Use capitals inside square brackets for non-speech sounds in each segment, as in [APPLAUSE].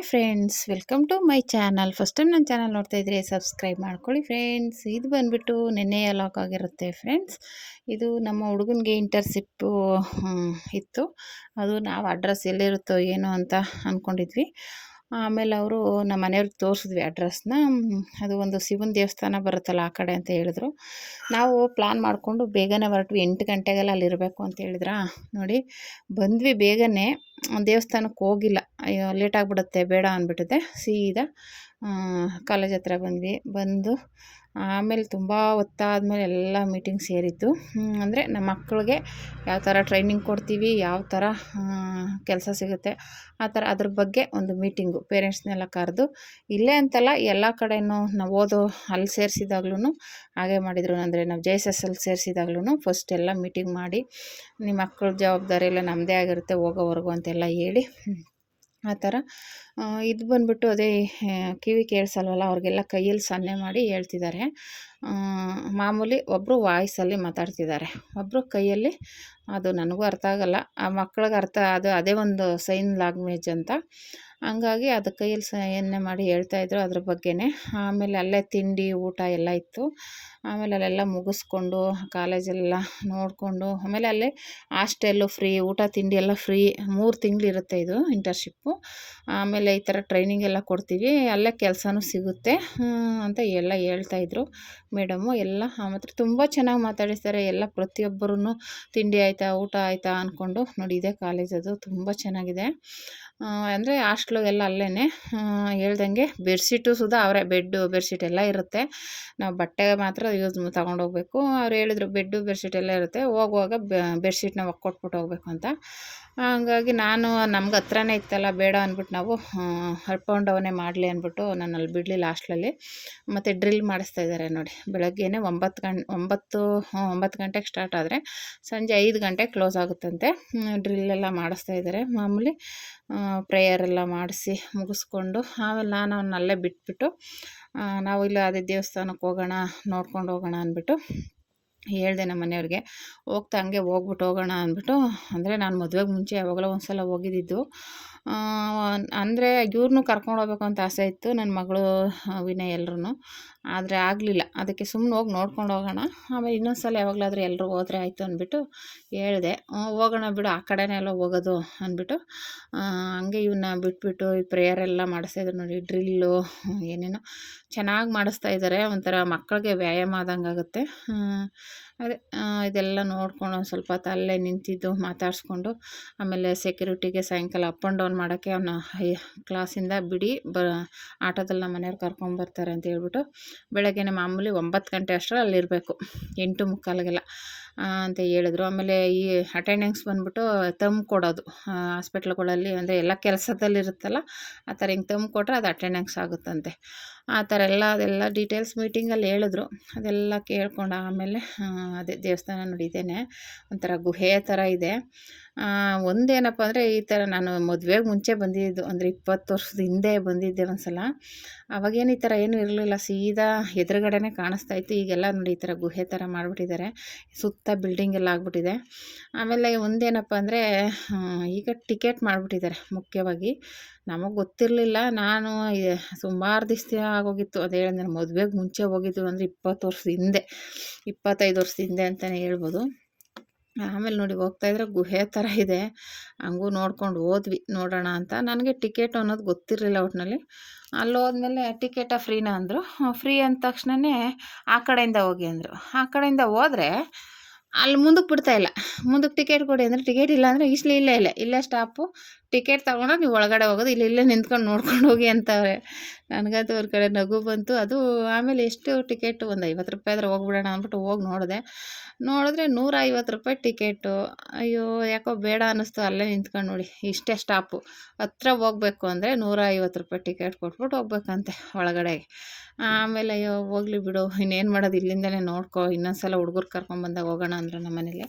Hi friends, welcome to my channel. First time ನನ್ನ channel ನೋಡ್ತಾ ಇದ್ರೆ ಸಬ್ಸ್ಕ್ರೈಬ್ ಮಾಡ್ಕೊಳ್ಳಿ ಫ್ರೆಂಡ್ಸ್. ಇದು ಬಂದುಬಿಟ್ಟು ನೆನ್ನೆಯ ಲಾಕ್ ಆಗಿರುತ್ತೆ ಫ್ರೆಂಡ್ಸ್. ಇದು ನಮ್ಮ ಹುಡುಗನಿಗೆ ಇಂಟರ್ಶಿಪ್ಪು ಇತ್ತು. ಅದು ನಾವು ಅಡ್ರೆಸ್ ಎಲ್ಲಿರುತ್ತೋ ಏನೋ ಅಂತ ಅಂದ್ಕೊಂಡಿದ್ವಿ ಆಮೇಲೆ ಅವರು ನಮ್ಮ ಮನೆಯವ್ರಿಗೆ ತೋರಿಸಿದ್ವಿ ಅಡ್ರೆಸ್ನ. ಅದು ಒಂದು ಶಿವನ ದೇವಸ್ಥಾನ ಬರುತ್ತಲ್ಲ ಆ ಕಡೆ ಅಂತ ಹೇಳಿದ್ರು. ನಾವು ಪ್ಲ್ಯಾನ್ ಮಾಡಿಕೊಂಡು ಬೇಗನೆ ಹೊರಟ್ವಿ ಎಂಟು ಗಂಟೆಗೆಲ್ಲ ಅಲ್ಲಿ ಇರಬೇಕು ಅಂತ ಹೇಳಿದ್ರಾ? ನೋಡಿ, ಬಂದ್ವಿ ಬೇಗನೆ. ದೇವಸ್ಥಾನಕ್ಕೆ ಹೋಗಿಲ್ಲ. ಲೇಟ್ ಆಗಿಬಿಡುತ್ತೆ, ಬೇಡ ಅಂದ್ಬಿಟ್ಟಿದೆ ಸೀದಾ ಕಾಲೇಜ್ ಹತ್ರ ಬಂದ್ವಿ. ಬಂದು ಆಮೇಲೆ ತುಂಬ ಹೊತ್ತಾದ್ಮೇಲೆ ಎಲ್ಲ ಮೀಟಿಂಗ್ ಸೇರಿತ್ತು ಅಂದರೆ ನಮ್ಮ ಮಕ್ಕಳಿಗೆ ಯಾವ ಥರ ಟ್ರೈನಿಂಗ್ ಕೊಡ್ತೀವಿ, ಯಾವ ಥರ ಕೆಲಸ ಸಿಗುತ್ತೆ, ಆ ಥರ ಅದ್ರ ಬಗ್ಗೆ ಒಂದು ಮೀಟಿಂಗು ಪೇರೆಂಟ್ಸ್ನೆಲ್ಲ ಕರೆದು ಇಲ್ಲೇ ಅಂತಲ್ಲ ಎಲ್ಲ ಕಡೆಯೂ ನಾವು ಓದೋ ಅಲ್ಲಿ ಸೇರಿಸಿದಾಗ್ಲೂ ಹಾಗೆ ಮಾಡಿದ್ರು. ಅಂದರೆ ನಾವು ಜೆ ಎಸ್ ಎಸ್ ಅಲ್ಲಿ ಸೇರಿಸಿದಾಗ್ಲೂ ಫಸ್ಟ್ ಎಲ್ಲ ಮೀಟಿಂಗ್ ಮಾಡಿ ನಿಮ್ಮ ಮಕ್ಕಳ ಜವಾಬ್ದಾರಿ ಎಲ್ಲ ನಮ್ಮದೇ ಆಗಿರುತ್ತೆ ಹೋಗೋವರೆಗೂ ಅಂತೆಲ್ಲ ಹೇಳಿ ಆ ಥರ. ಇದು ಬಂದ್ಬಿಟ್ಟು ಅದೇ ಕಿವಿ ಕೇಳಿಸಲ್ವಲ್ಲ, ಅವ್ರಿಗೆಲ್ಲ ಕೈಯಲ್ಲಿ ಸನ್ನೆ ಮಾಡಿ ಹೇಳ್ತಿದ್ದಾರೆ. ಮಾಮೂಲಿ ಒಬ್ಬರು ವಾಯ್ಸಲ್ಲಿ ಮಾತಾಡ್ತಿದ್ದಾರೆ. ಒಬ್ಬರು ಕೈಯಲ್ಲಿ, ಅದು ನನಗೂ ಅರ್ಥ ಆಗೋಲ್ಲ. ಆ ಮಕ್ಳಿಗೆ ಅರ್ಥ, ಅದು ಅದೇ ಒಂದು ಸೈನ್ ಲ್ಯಾಂಗ್ವೇಜ್ ಅಂತ. ಹಂಗಾಗಿ ಅದು ಕೈಯಲ್ಲಿ ಸನ್ನೆ ಮಾಡಿ ಹೇಳ್ತಾಯಿದ್ರು ಅದ್ರ ಬಗ್ಗೆನೇ. ಆಮೇಲೆ ಅಲ್ಲೇ ತಿಂಡಿ, ಊಟ ಎಲ್ಲ ಇತ್ತು. ಆಮೇಲೆ ಅಲ್ಲೆಲ್ಲ ಮುಗಿಸ್ಕೊಂಡು ಕಾಲೇಜೆಲ್ಲ ನೋಡಿಕೊಂಡು ಆಮೇಲೆ ಅಲ್ಲೇ ಹಾಸ್ಟೆಲ್ಲು ಫ್ರೀ, ಊಟ, ತಿಂಡಿ ಎಲ್ಲ ಫ್ರೀ ಮೂರು ತಿಂಗಳಿರುತ್ತೆ ಇದು ಇಂಟರ್ಶಿಪ್ಪು. ಆಮೇಲೆ ಈ ಥರ ಟ್ರೈನಿಂಗ್ ಎಲ್ಲ ಕೊಡ್ತೀವಿ. ಅಲ್ಲೇ ಕೆಲಸನೂ ಸಿಗುತ್ತೆ ಅಂತ ಎಲ್ಲ ಹೇಳ್ತಾಯಿದ್ರು ಮೇಡಮು. ಎಲ್ಲ ಮಾತ್ರ ತುಂಬ ಚೆನ್ನಾಗಿ ಮಾತಾಡಿಸ್ತಾರೆ. ಎಲ್ಲ ಪ್ರತಿಯೊಬ್ಬರೂ ತಿಂಡಿ ಆಯಿತಾ, ಊಟ ಆಯಿತಾ ಅಂದ್ಕೊಂಡು ನೋಡಿ, ಇದೇ ಕಾಲೇಜದು ತುಂಬ ಚೆನ್ನಾಗಿದೆ. ಅಂದರೆ ಹಾಸ್ಟ್ಲು ಎಲ್ಲ ಅಲ್ಲೇ ಹೇಳ್ದಂಗೆ ಬೆಡ್ಶೀಟು ಸುಧಾ ಅವರೇ, ಬೆಡ್ಡು, ಬೆಡ್ಶೀಟ್ ಎಲ್ಲ ಇರುತ್ತೆ. ನಾವು ಬಟ್ಟೆ ಮಾತ್ರ ಯೂಸ್ ತೊಗೊಂಡೋಗ್ಬೇಕು ಅವ್ರು ಹೇಳಿದ್ರು ಬೆಡ್ಡು, ಬೆಡ್ಶೀಟ್ ಎಲ್ಲ ಇರುತ್ತೆ. ಹೋಗುವಾಗ ಬೆಡ್ಶೀಟ್ನ ಒಕ್ಕೊಟ್ಬಿಟ್ಟು ಹೋಗ್ಬೇಕು ಅಂತ. ಹಂಗಾಗಿ ನಾನು, ನಮ್ಗೆ ಹತ್ರನೇ ಇತ್ತಲ್ಲ, ಬೇಡ ಅಂದ್ಬಿಟ್ಟು ನಾವು ಅಪ್ ಮಾಡಲಿ ಅಂದ್ಬಿಟ್ಟು ನಾನು ಅಲ್ಲಿ ಬಿಡಲಿ ಲಾಸ್ಟ್ಲಲ್ಲಿ. ಮತ್ತು ಡ್ರಿಲ್ ಮಾಡಿಸ್ತಾ ಇದ್ದಾರೆ ನೋಡಿ, ಬೆಳಗ್ಗೆನೇ ಒಂಬತ್ತು ಗಂಟೆ ಒಂಬತ್ತು ಒಂಬತ್ತು ಗಂಟೆಗೆ ಸ್ಟಾರ್ಟ್ ಆದರೆ ಸಂಜೆ ಐದು ಗಂಟೆಗೆ ಕ್ಲೋಸ್ ಆಗುತ್ತಂತೆ. ಡ್ರಿಲ್ಲೆಲ್ಲ ಮಾಡಿಸ್ತಾ ಇದ್ದಾರೆ ಮಾಮೂಲಿ ಪ್ರೇಯರ್ ಎಲ್ಲ ಮಾಡಿಸಿ ಮುಗಿಸ್ಕೊಂಡು, ಆಮೇಲೆ ನಾನು ಅವನ್ನ ಅಲ್ಲೇ ಬಿಟ್ಬಿಟ್ಟು ನಾವು ಇಲ್ಲ ಅದೇ ದೇವಸ್ಥಾನಕ್ಕೆ ಹೋಗೋಣ, ನೋಡ್ಕೊಂಡು ಹೋಗೋಣ ಅಂದ್ಬಿಟ್ಟು ಹೇಳಿದೆ ನಮ್ಮ ಮನೆಯವ್ರಿಗೆ, ಹೋಗ್ತಾ ಹಂಗೆ ಹೋಗ್ಬಿಟ್ಟು ಹೋಗೋಣ ಅಂದ್ಬಿಟ್ಟು, ಅಂದರೆ ನಾನು ಮದುವೆಗೆ ಮುಂಚೆ ಯಾವಾಗಲೋ ಒಂದು ಸಲ ಹೋಗಿದ್ದಿದ್ದು. ಅಂದರೆ ಇವ್ರನ್ನೂ ಕರ್ಕೊಂಡು ಹೋಗ್ಬೇಕು ಅಂತ ಆಸೆ ಇತ್ತು ನನ್ನ ಮಗಳು ವಿನಯ್ ಎಲ್ಲರೂ ಆದರೆ ಆಗಲಿಲ್ಲ. ಅದಕ್ಕೆ ಸುಮ್ಮನೆ ಹೋಗಿ ನೋಡ್ಕೊಂಡು ಹೋಗೋಣ. ಆಮೇಲೆ ಇನ್ನೊಂದು ಸಲ ಯಾವಾಗಲಾದ್ರೂ ಎಲ್ಲರೂ ಹೋದರೆ ಆಯಿತು ಅಂದ್ಬಿಟ್ಟು ಹೇಳಿದೆ. ಹೋಗೋಣ ಬಿಡು, ಆ ಕಡೆನೇ ಎಲ್ಲ ಹೋಗೋದು ಅಂದ್ಬಿಟ್ಟು. ಹಂಗೆ ಇವನ್ನ ಬಿಟ್ಬಿಟ್ಟು ಈ ಪ್ರೇಯರೆಲ್ಲ ಮಾಡಿಸ್ತಾಯಿದ್ರು ನೋಡಿ ಡ್ರಿಲ್ಲು ಏನೇನೋ ಚೆನ್ನಾಗಿ ಮಾಡಿಸ್ತಾ ಇದ್ದಾರೆ ಒಂಥರ ಮಕ್ಕಳಿಗೆ ವ್ಯಾಯಾಮ ಆದಂಗೆ ಆಗುತ್ತೆ ಅದೇ ಇದೆಲ್ಲ ನೋಡ್ಕೊಂಡು ಸ್ವಲ್ಪ ಹೊತ್ತು ಅಲ್ಲೇ ನಿಂತಿದ್ದು ಮಾತಾಡಿಸ್ಕೊಂಡು, ಆಮೇಲೆ ಸೆಕ್ಯೂರಿಟಿಗೆ ಸಾಯಂಕಾಲ ಅಪ್ ಆ್ಯಂಡ್ ಡೌನ್ ಮಾಡೋಕ್ಕೆ ಅವನ ಹೈ ಕ್ಲಾಸಿಂದ ಬಿಡಿ, ಬ ಆಟೋದಲ್ಲಿ ನಮ್ಮ ಮನೆಯವ್ರು ಕರ್ಕೊಂಬರ್ತಾರೆ ಅಂತ ಹೇಳ್ಬಿಟ್ಟು ಬೆಳಗ್ಗೆ ಮಾಮೂಲಿ ಒಂಬತ್ತು ಗಂಟೆ ಅಷ್ಟರಲ್ಲಿ ಅಲ್ಲಿರಬೇಕು. ಎಂಟು ಮುಕ್ಕಾಲಿಗೆಲ್ಲ. ಅಂತ ಹೇಳಿದ್ರು. ಆಮೇಲೆ ಈ ಅಟೆಂಡೆನ್ಸ್ ಬಂದ್ಬಿಟ್ಟು ತಮ್ ಕೊಡೋದು. ಹಾಸ್ಪಿಟ್ಲ್ಗಳಲ್ಲಿ ಅಂದರೆ ಎಲ್ಲ ಕೆಲಸದಲ್ಲಿರುತ್ತಲ್ಲ, ಆ ಥರ ಹಿಂಗೆ ತಮ್ ಕೊಟ್ಟರೆ ಅದು ಅಟೆಂಡೆನ್ಸ್ ಆಗುತ್ತಂತೆ. ಆ ಥರ ಎಲ್ಲ, ಅದೆಲ್ಲ ಡೀಟೇಲ್ಸ್ ಮೀಟಿಂಗಲ್ಲಿ ಹೇಳಿದ್ರು. ಅದೆಲ್ಲ ಕೇಳ್ಕೊಂಡು ಆಮೇಲೆ ಅದೇ ದೇವಸ್ಥಾನ ನೋಡಿದ್ದೇನೆ. ಒಂಥರ ಗುಹೆ ಥರ ಇದೆ. ಒಂದೇನಪ್ಪ ಅಂದರೆ ಈ ಥರ ನಾನು ಮದುವೆಗೆ ಮುಂಚೆ ಬಂದಿದ್ದು, ಅಂದರೆ ಇಪ್ಪತ್ತು ವರ್ಷದ ಹಿಂದೆ ಬಂದಿದ್ದೆ ಒಂದು ಸಲ ಅವಾಗೇನು ಈ ಥರ ಏನು ಇರಲಿಲ್ಲ, ಸೀದಾ ಎದುರುಗಡೆನೇ ಕಾಣಿಸ್ತಾ ಇತ್ತು. ಈಗೆಲ್ಲ ನೋಡಿ ಈ ಥರ ಗುಹೆ ಥರ ಮಾಡಿಬಿಟ್ಟಿದ್ದಾರೆ. ಸುತ್ತ ಬಿಲ್ಡಿಂಗ್ ಎಲ್ಲ ಆಗ್ಬಿಟ್ಟಿದೆ. ಆಮೇಲೆ ಒಂದೇನಪ್ಪ ಅಂದರೆ ಈಗ ಟಿಕೆಟ್ ಮಾಡಿಬಿಟ್ಟಿದ್ದಾರೆ ಮುಖ್ಯವಾಗಿ. ನಮಗೆ ಗೊತ್ತಿರಲಿಲ್ಲ. ನಾನು ಸುಮಾರು ದಿವಸ ಆಗೋಗಿತ್ತು. ಅದು ಹೇಳಿದ್ರೆ ಮದುವೆಗೆ ಮುಂಚೆ ಹೋಗಿದ್ದು ಅಂದರೆ ಇಪ್ಪತ್ತು ವರ್ಷದ ಹಿಂದೆ, ಇಪ್ಪತ್ತೈದು ವರ್ಷದ ಹಿಂದೆ ಅಂತಲೇ ಹೇಳ್ಬೋದು. ಆಮೇಲೆ ನೋಡಿ ಹೋಗ್ತಾ ಇದ್ರೆ ಗುಹೆ ಥರ ಇದೆ. ಹಂಗೂ ನೋಡ್ಕೊಂಡು ಹೋದ್ವಿ. ನೋಡೋಣ ಅಂತ. ನನಗೆ ಟಿಕೆಟ್ ಅನ್ನೋದು ಗೊತ್ತಿರಲಿಲ್ಲ ಒಟ್ಟಿನಲ್ಲಿ ಅಲ್ಲಿ ಹೋದ್ಮೇಲೆ ಟಿಕೆಟ ಫ್ರೀನಾ ಅಂದರು. ಫ್ರೀ ಅಂದ ತಕ್ಷಣವೇ ಆ ಕಡೆಯಿಂದ ಹೋಗಿ ಅಂದರು. ಆ ಕಡೆಯಿಂದ ಹೋದ್ರೆ ಅಲ್ಲಿ ಮುಂದಕ್ಕೆ ಬಿಡ್ತಾಯಿಲ್ಲ ಮುಂದಕ್ಕೆ ಟಿಕೆಟ್ ಕೊಡಿ ಅಂದರೆ ಟಿಕೆಟ್ ಇಲ್ಲ ಅಂದರೆ ಇಸ್ಲಿ ಇಲ್ಲೇ ಇಲ್ಲ. ಇಲ್ಲೇ ಸ್ಟಾಪು ಟಿಕೆಟ್ ತೊಗೊಂಡು ನೀವು ಒಳಗಡೆ ಹೋಗೋದು, ಇಲ್ಲಿ ಇಲ್ಲೇ ನಿಂತ್ಕೊಂಡು ನೋಡ್ಕೊಂಡು ಹೋಗಿ ಅಂತವ್ರೆ. ನನಗದು ಅವ್ರ ಕಡೆ ನಗು ಬಂತು. ಅದು ಆಮೇಲೆ ಎಷ್ಟು ಟಿಕೆಟು? ಒಂದು ಐವತ್ತು ರೂಪಾಯಿ ಆದ್ರೆ ಹೋಗ್ಬಿಡೋಣ ಅಂದ್ಬಿಟ್ಟು ಹೋಗಿ ನೋಡಿದೆ. ನೋಡಿದ್ರೆ ನೂರ ಐವತ್ತು ರೂಪಾಯಿ ಟಿಕೆಟು. ಅಯ್ಯೋ, ಯಾಕೋ ಬೇಡ ಅನ್ನಿಸ್ತು. ಅಲ್ಲೇ ನಿಂತ್ಕೊಂಡು ನೋಡಿ. ಇಷ್ಟೇ ಸ್ಟಾಪು ಹತ್ರ ಹೋಗ್ಬೇಕು ಅಂದರೆ ನೂರ ರೂಪಾಯಿ ಟಿಕೆಟ್ ಕೊಟ್ಬಿಟ್ಟು ಹೋಗ್ಬೇಕಂತೆ ಒಳಗಡೆಗೆ. ಆಮೇಲೆ ಅಯ್ಯೋ, ಹೋಗ್ಲಿ ಬಿಡು. ಇನ್ನೇನು ಮಾಡೋದು? ಇಲ್ಲಿಂದಲೇ ನೋಡ್ಕೋ. ಇನ್ನೊಂದು ಸಲ ಹುಡುಗರು ಕರ್ಕೊಂಬಂದಾಗ ಹೋಗೋಣ ಅಂದರು ನಮ್ಮ ಮನೇಲಿ.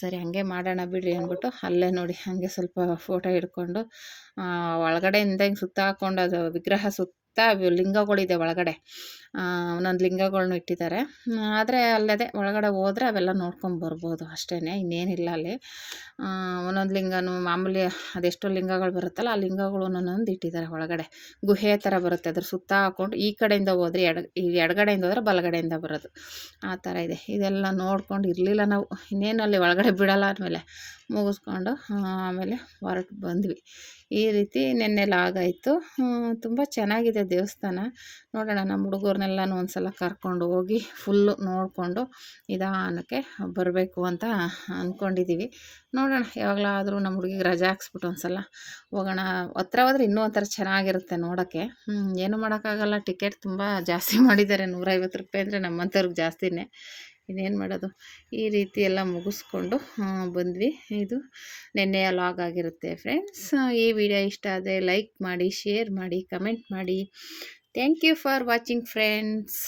ಸರಿ, ಹಾಗೆ ಮಾಡೋಣ ಬಿಡಿ ಅಂದ್ಬಿಟ್ಟು ಅಲ್ಲೇ ನೋಡಿ ಹಾಗೆ ಸ್ವಲ್ಪ ಫೋಟೋ ಹಿಡ್ಕೊಂಡು ಒಳಗಡೆಯಿಂದ ಹಿಂಗೆ ಸುತ್ತ ಹಾಕ್ಕೊಂಡು ಅದು ವಿಗ್ರಹ ಸುತ್ತ ಅವು ಲಿಂಗಗಳಿದೆ ಒಳಗಡೆ. ಒಂದೊಂದು ಲಿಂಗಗಳ್ನು ಇಟ್ಟಿದ್ದಾರೆ. ಆದರೆ ಅಲ್ಲದೆ ಒಳಗಡೆ ಹೋದರೆ ಅವೆಲ್ಲ ನೋಡ್ಕೊಂಡು ಬರ್ಬೋದು ಅಷ್ಟೇ ಇನ್ನೇನಿಲ್ಲ ಅಲ್ಲಿ. ಒಂದೊಂದು ಲಿಂಗನೂ ಮಾಮೂಲಿ ಅದೆಷ್ಟೋ ಲಿಂಗಗಳು ಬರುತ್ತಲ್ಲ, ಆ ಲಿಂಗಗಳು ಒಂದೊಂದು ಇಟ್ಟಿದ್ದಾರೆ ಒಳಗಡೆ. ಗುಹೆ ಥರ ಬರುತ್ತೆ, ಅದ್ರ ಸುತ್ತ ಹಾಕೊಂಡು ಈ ಕಡೆಯಿಂದ ಹೋದ್ರೆ ಎಡ, ಈ ಎಡಗಡೆಯಿಂದ ಹೋದ್ರೆ ಬಲಗಡೆಯಿಂದ ಬರೋದು. ಆ ಥರ ಇದೆ. ಇದೆಲ್ಲ ನೋಡ್ಕೊಂಡು ಇರಲಿಲ್ಲ ನಾವು. ಇನ್ನೇನು ಅಲ್ಲಿ ಒಳಗಡೆ ಬಿಡಲ್ಲ ಆದಮೇಲೆ ಮುಗಿಸ್ಕೊಂಡು ಆಮೇಲೆ ಹೊರಟು ಬಂದ್ವಿ. ಈ ರೀತಿ ನೆನ್ನೆ ಲಾಗಾಯಿತು ತುಂಬ ಚೆನ್ನಾಗಿದೆ ದೇವಸ್ಥಾನ. ನೋಡೋಣ ನಮ್ಮ ಹುಡುಗರನ್ನೆಲ್ಲನೂ ಒಂದು ಸಲ ಕರ್ಕೊಂಡು ಹೋಗಿ ಫುಲ್ಲು ನೋಡಿಕೊಂಡು ನಿಧಾನಕ್ಕೆ ಬರಬೇಕು ಅಂತ ಅಂದ್ಕೊಂಡಿದ್ದೀವಿ ನೋಡೋಣ, ಯಾವಾಗಲಾದರೂ ನಮ್ಮ ಹುಡುಗಿಗೆ ರಜೆ ಹಾಕ್ಸ್ಬಿಟ್ಟು ಒಂದು ಸಲ ಹೋಗೋಣ. ಹತ್ರ ಹೋದ್ರೆ ಇನ್ನೂ ಒಂಥರ ಚೆನ್ನಾಗಿರುತ್ತೆ ನೋಡೋಕ್ಕೆ. ಏನು ಮಾಡೋಕ್ಕಾಗಲ್ಲ ಟಿಕೆಟ್ ತುಂಬ ಜಾಸ್ತಿ [LAUGHS] ಮಾಡಿದ್ದಾರೆ. ನೂರೈವತ್ತು ರೂಪಾಯಿ ಅಂದರೆ ನಮ್ಮಂಥವ್ರಿಗೆ ಜಾಸ್ತಿನೇ. ಇನ್ನೇನು ಮಾಡೋದು? ಈ ರೀತಿ ಎಲ್ಲ ಮುಗಿಸ್ಕೊಂಡು ಬಂದ್ವಿ. ಇದು ನಿನ್ನೆಯ ಲಾಗ್ ಆಗಿರುತ್ತೆ ಫ್ರೆಂಡ್ಸ್. ಈ ವಿಡಿಯೋ ಇಷ್ಟ ಆದರೆ ಲೈಕ್ ಮಾಡಿ, ಶೇರ್ ಮಾಡಿ, ಕಮೆಂಟ್ ಮಾಡಿ. Thank you for watching friends.